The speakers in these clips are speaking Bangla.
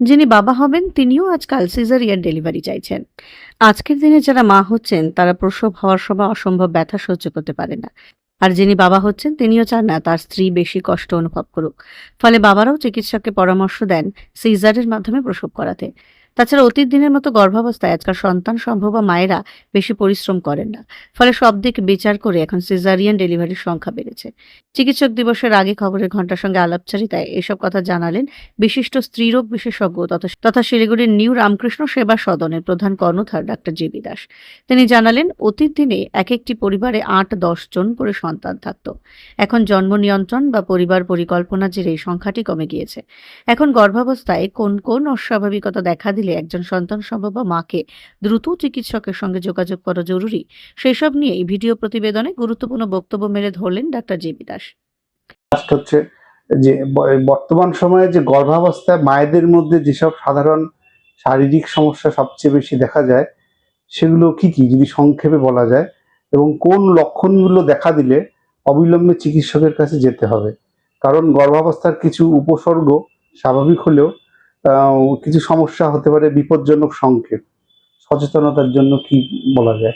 যিনি বাবা হবেন, তিনিও আজকাল সিজারিয়ার ডেলিভারি চাইছেন। আজকের দিনে যারা মা হচ্ছেন, তারা প্রসব হওয়ার সময় অসম্ভব ব্যথা সহ্য করতে পারে না। আর যিনি বাবা হচ্ছেন, তিনিও চান না তার স্ত্রী বেশি কষ্ট অনুভব করুক। ফলে বাবারাও চিকিৎসককে পরামর্শ দেন, সিজারের মাধ্যমে প্রসব করাতে। তাছাড়া অতীত দিনের মতো গর্ভাবস্থায় আজকাল সন্তান সম্ভব বা মায়েরা বেশি পরিশ্রম করেন না। ফলে সব দিক বিচার করে এখন সিজারিয়ান ডেলিভারির সংখ্যা বেড়েছে। চিকিৎসক দিবসের আগে খবরের ঘণ্টার সঙ্গে আলাপচারিতায় এসব কথা জানালেন বিশিষ্ট স্ত্রীরোগ বিশেষজ্ঞ তথা শিলিগুড়ির নিউ রামকৃষ্ণ সেবা সদনের প্রধান কর্ণধার ডাক্তার জেবি দাস। তিনি জানালেন, অতীত দিনে এক একটি পরিবারে আট দশ জন করে সন্তান থাকত। এখন জন্ম নিয়ন্ত্রণ বা পরিবার পরিকল্পনা জেরে এই সংখ্যাটি কমে গিয়েছে। এখন গর্ভাবস্থায় কোন কোন অস্বাভাবিকতা দেখা দিলে একজন সন্তান সম্ভব মাকে দ্রুত চিকিৎসকের সঙ্গে যোগাযোগ করা জরুরি। সেসব নিয়ে এই ভিডিও প্রতিবেদনে গুরুত্বপূর্ণ বক্তব্য মেলে ধরলেন ডাক্তার জেবি দাস। হচ্ছে যে বর্তমান সময়ে যে গর্ভাবস্থায় মায়েদের মধ্যে যেসব সাধারণ শারীরিক সমস্যা সবচেয়ে বেশি দেখা যায়, সেগুলো কি কি, যদি সংক্ষেপে বলা যায়? এবং কোন লক্ষণগুলো দেখা দিলে অবিলম্বে চিকিৎসকের কাছে যেতে হবে? কারণ গর্ভাবস্থার কিছু উপসর্গ স্বাভাবিক হলেও কিছু সমস্যা হতে পারে, বিপজ্জনক সংকেত। সচেতনতার জন্য কি বলা যায়?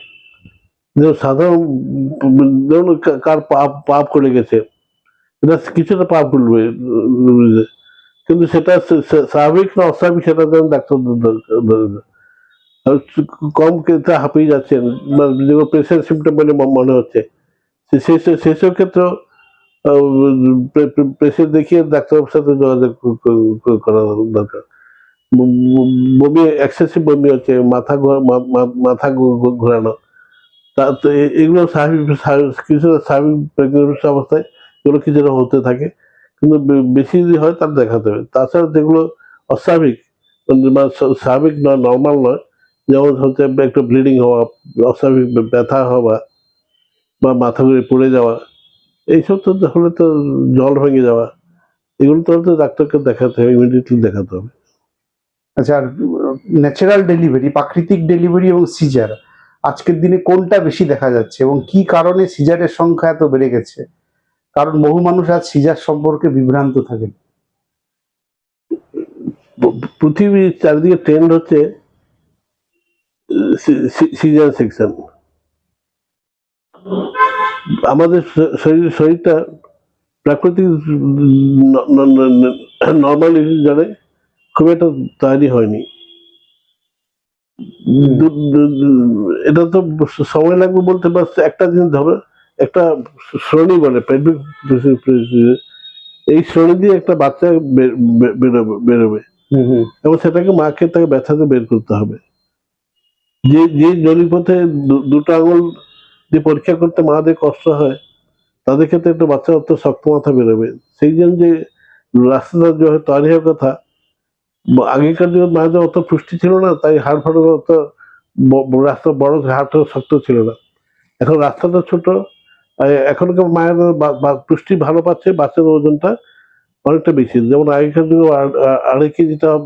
সাধারণ, ধরুন কার পাপ পাপ করে গেছে কিছুটা পাপ করবে, কিন্তু সেটা স্বাভাবিক না অস্বাভাবিক সেটা ধরুন ডাক্তার কম ক্ষেত্রে হাঁপিয়ে যাচ্ছেন বা প্রেশার সিমটম বলে মনে হচ্ছে। সে- সেই প্রেশার দেখিয়ে ডাক্তারের সাথে যোগাযোগ করা দরকার। বমি এক্সেসিভ বমি হচ্ছে, মাথা মাথা ঘোরানো। তা এগুলো স্বাভাবিক কিছুটা স্বাভাবিক প্রেগনেন্সি অবস্থায় এগুলো কিছুটা হতে থাকে। কিন্তু বেশি যদি হয় তার দেখাতে হবে। তাছাড়া যেগুলো অস্বাভাবিক মানে স্বাভাবিক নয় নর্মাল নয়, যেমন হচ্ছে একটু ব্লিডিং হওয়া, অস্বাভাবিক ব্যথা হওয়া বা মাথা ঘুরে পড়ে যাওয়া এইসব তো হলে তো জল ভেঙে যাওয়া। এগুলো তো তো ডাক্তারকে দেখাতে হবে ইমিডিয়েটলি দেখাতে হবে। আচ্ছা আর ন্যাচারাল ডেলিভারি প্রাকৃতিক ডেলিভারি এবং সিজার আজকের দিনে কোনটা বেশি দেখা যাচ্ছে এবং কি কারণে সিজারের সংখ্যা এত বেড়ে গেছে? কারণ বহু মানুষ আজ সিজার সম্পর্কে বিভ্রান্ত থাকেন পৃথিবীর চারিদিকে ট্রেন্ড হচ্ছে সিজন সেকশন আমাদের শরীর শরীরটা প্রাকৃতিক নর্মালি জানে খুব একটা তৈরি হয়নি। এটা তো সময় লাগবে বলতে পারছে একটা জিনিস ধরো একটা শ্রেণি বলে এই শ্রেণি দিয়ে একটা বাচ্চা বেরোবে বেরোবে। এবং সেটাকে মাকে তাকে ব্যথাতে বের করতে হবে। যে যে জলিপথে দু- দুটো আঙুল দিয়ে পরীক্ষা করতে মাদের কষ্ট হয় তাদের ক্ষেত্রে একটা বাচ্চা অত শক্ত মাথা বেরোবে। সেই জন্য যে রাস্তাটা যে তৈরি হওয়ার কথা আগেকার যুগে মায়েদের অত পুষ্টি ছিল না তাই হাড় ফাড় অত রাস্তা বড় হাড়টা শক্ত ছিল না। এখন রাস্তাটা ছোট এখনকার মায়ের পুষ্টি ভালো পাচ্ছে বাচ্চাদের ওজনটা অনেকটা বেশি। যেমন আগেকার যুগে আড়- আড়- আড়াই কেজিটা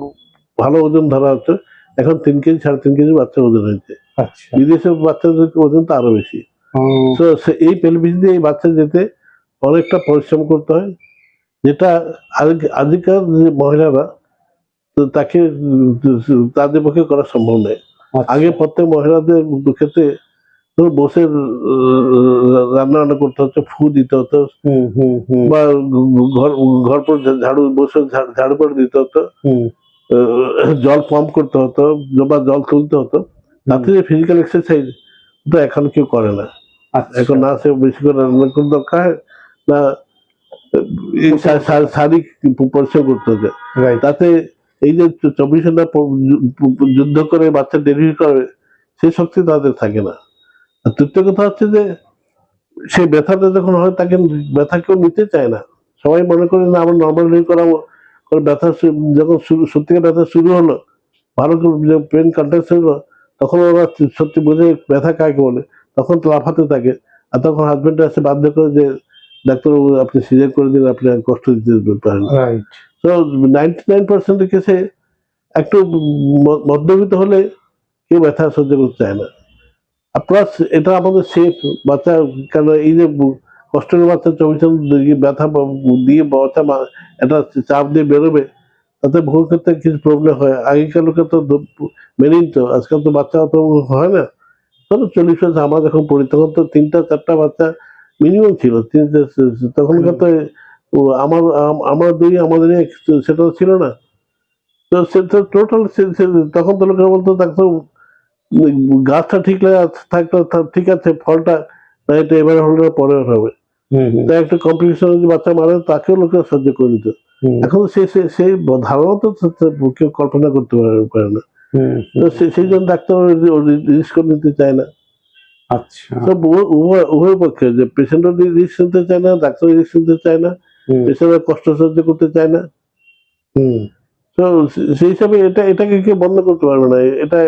ভালো ওজন ধরা হচ্ছে এখন তিন কেজি সাড়ে তিন কেজি বাচ্চার ওজন হয়েছে। আচ্ছা। বিদেশে বাচ্চাদের ওজন তো আরও বেশি। তো এই পেলভিস দিয়ে এই বাচ্চা যেতে অনেকটা পরিশ্রম করতে হয়। যেটা আজ- আজকাল যে মহিলারা তাকে তাদের পক্ষে করা সম্ভব নয়। আচ্ছা। আগে প্রত্যেক মহিলাদের ক্ষেত্রে ধরো বসে রান্না বান্না করতে হতো ফু দিতে হতো। হুম হুম হুম। বা ঘর ঘর পর ঝাড়ু বসে ঝাড়ু করে দিতে হতো। হুম। জল পাম্প করতে হতো বা জল তুলতে হতো। তাতে যে ফিজিক্যাল এক্সারসাইজ তো এখন কেউ করে না। এখন না সে বেশি করে রান্না করতে দরকার না শারীরিক পরিশ্রম করতে হবে। তাতে এই যে চব্বিশ ঘণ্টা যুদ্ধ করে বাচ্চা ডেলিভারি করে সেই শক্তি তাদের থাকে না। আর তৃতীয় কথা হচ্ছে যে সে ব্যথাটা যখন হয় তাকে ব্যথা কেউ নিতে চায় না। সবাই মনে করে না আমার নর্মাল করাবো করে ব্যথা যখন শুরু সত্যিকার ব্যথা শুরু হলো ভালো পেন কন্ট্যাক্ট হলো তখন ওরা সত্যি বোঝে ব্যথা কাকে বলে। তখন তো লাফাতে থাকে। আর তখন হাজবেন্ড এসে বাধ্য করে যে ডাক্তারবাবু আপনি সিজার করে দিন আপনি কষ্ট দিতে পারেন তো নাইনটি নাইন পার্সেন্টের কেসে একটু ম- মধ্যবিত্ত হলে কেউ ব্যথা সহ্য করতে চায় না। আর প্লাস এটা আমাদের সেফ বাচ্চা কেন এই যে কষ্টের বাচ্চা চব্বিশ ব্যথা দিয়ে বাচ্চা একটা চাপ দিয়ে বেরোবে তাতে বহু ক্ষেত্রে কিছু প্রবলেম হয়। আগেকার লোকে তো মেনে নিত আজকাল তো বাচ্চা অত হয় না। ধরো চল্লিশ বছর আমরা যখন পড়ি। তখন তো তিনটা চারটা বাচ্চা মিনিমাম ছিল। তিনটে তখনকার তো আমার আমার দুই আমাদের সেটা তো ছিল না। তো সেটা টোটাল তখন তো লোকেরা বলতো উম, গাছটা ঠিক লাগা- থাকতো ঠিক আছে ফলটা না এটা এবারে হলে পরে হবে। তাই একটা কম্পিটিশন বাচ্চা মারে তাকেও লোকেরা সহ্য করে নিত। এখন সেই সেই- ধারণা তো তো- তো কেউ কল্পনা করতে পারে- না। তো সেই জন্য ডাক্তার রিস্ক নিতে চায় না। আচ্ছা। তো উভয়- পক্ষে যে পেশেন্টও রিস্ক নিতে চায় না ডাক্তার রিস্ক নিতে চায় না পেশেন্টের কষ্ট সহ্য করতে চায় না। তো সেই হিসাবে এটা এটাকে কেউ বন্ধ করতে পারবে না। এটা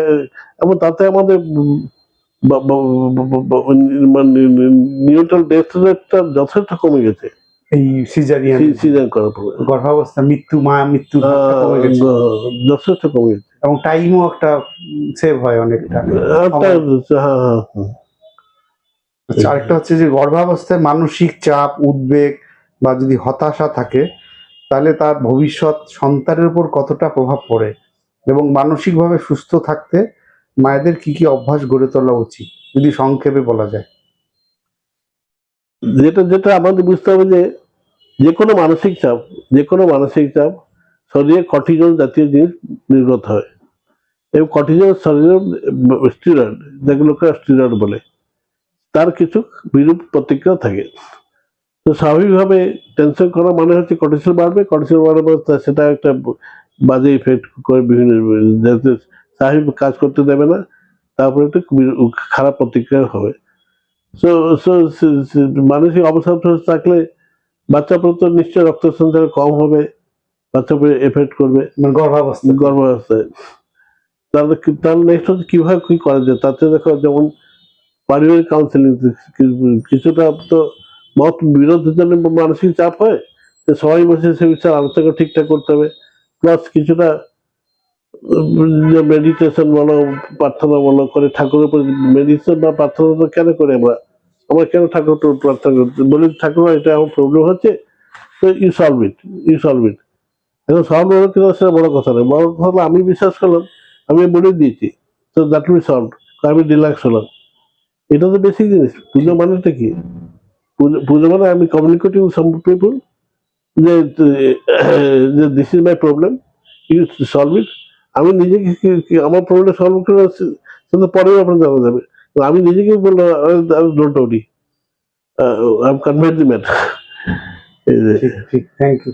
এবং তাতে আমাদের নিউট্রাল ডেথ রেটটা যথেষ্ট কমে গেছে। এই সিজারিয়ান সিজন করার পরে গর্ভাবস্থা মৃত্যু মা মৃত্যু যথেষ্ট কমে গেছে। এবং টাইমও একটা সেভ হয় অনেকটা। হ্যাঁ হ্যাঁ হ্যাঁ। আচ্ছা, আরেকটা হচ্ছে যে গর্ভাবস্থায় মানসিক চাপ উদ্বেগ বা যদি হতাশা থাকে তাহলে তার ভবিষ্যৎ সন্তানের উপর কতটা প্রভাব পড়ে এবং মানসিকভাবে সুস্থ থাকতে মায়েদের কি কি অভ্যাস গড়ে তোলা উচিত যদি সংক্ষেপে বলা যায়? যেটা যেটা আমাদের বুঝতে হবে যে যে কোনো মানসিক চাপ যে কোনো মানসিক চাপ শরীরে কর্টিজল জাতীয় জিনিস নির্গত হয়। এবং কর্টিজল শরীরের স্টিরয়েড যেগুলোকে স্টিরয়েড বলে তার কিছু বিরূপ প্রতিক্রিয়া থাকে। তো স্বাভাবিকভাবে টেনশন করা মানে হচ্ছে কর্টিসল বাড়বে কর্টিসল বাড়ার পর তা- সেটা একটা বাজে ইফেক্ট করে বিভিন্ন যাতে স্বাভাবিক কাজ করতে দেবে না তারপরে একটা খারাপ প্রতিক্রিয়া হবে। সো সো মানসিক অবসাদ থাকলে বাচ্চা প্রতি নিশ্চয় রক্ত সঞ্চার কম হবে বাচ্চা এফেক্ট করবে। মানে গর্ভাবস্থা গর্ভাবস্থায়। তাহলে তাহলে নেক্সট হচ্ছে কীভাবে কি করা যায়? তাতে দেখো যেমন পারিবারিক কাউন্সিলিং কিছুটা তো মত বিরোধের জন্য মানসিক চাপ হয়, তো সবাই বসে সে বিষয়ে আলোচনা ঠিকঠাক করতে হবে। প্লাস কিছুটা মেডিটেশন বলো, প্রার্থনা বলো, করে ঠাকুরের উপরে মেডিটেশন বা প্রার্থনা কেন করে আমরা? আমরা কেন ঠাকুর প্রার্থনা করতে বলি ঠাকুর এটা আমার প্রবলেম হচ্ছে, তো you solve it you solve it এখন সলভ হলো কিনা সেটা বড় কথা নয় বড় কথা আমি বিশ্বাস করলাম আমি বলে দিয়েছি তো দ্যাট উইল সলভ আমি রিল্যাক্স হলাম। এটা তো বেসিক জিনিস। পুজো মানেটা কি? পুজো- মানে আমি কমিউনিকেটিং সাম পিপুল যে this is my problem you solve it আমি নিজেকে আমার প্রবলেম সলভ করে সেটা পরে আপনার জানা যাবে। আমি নিজেকে বললাম don't worry I M convent দি ঠিক ঠিক থ্যাংক ইউ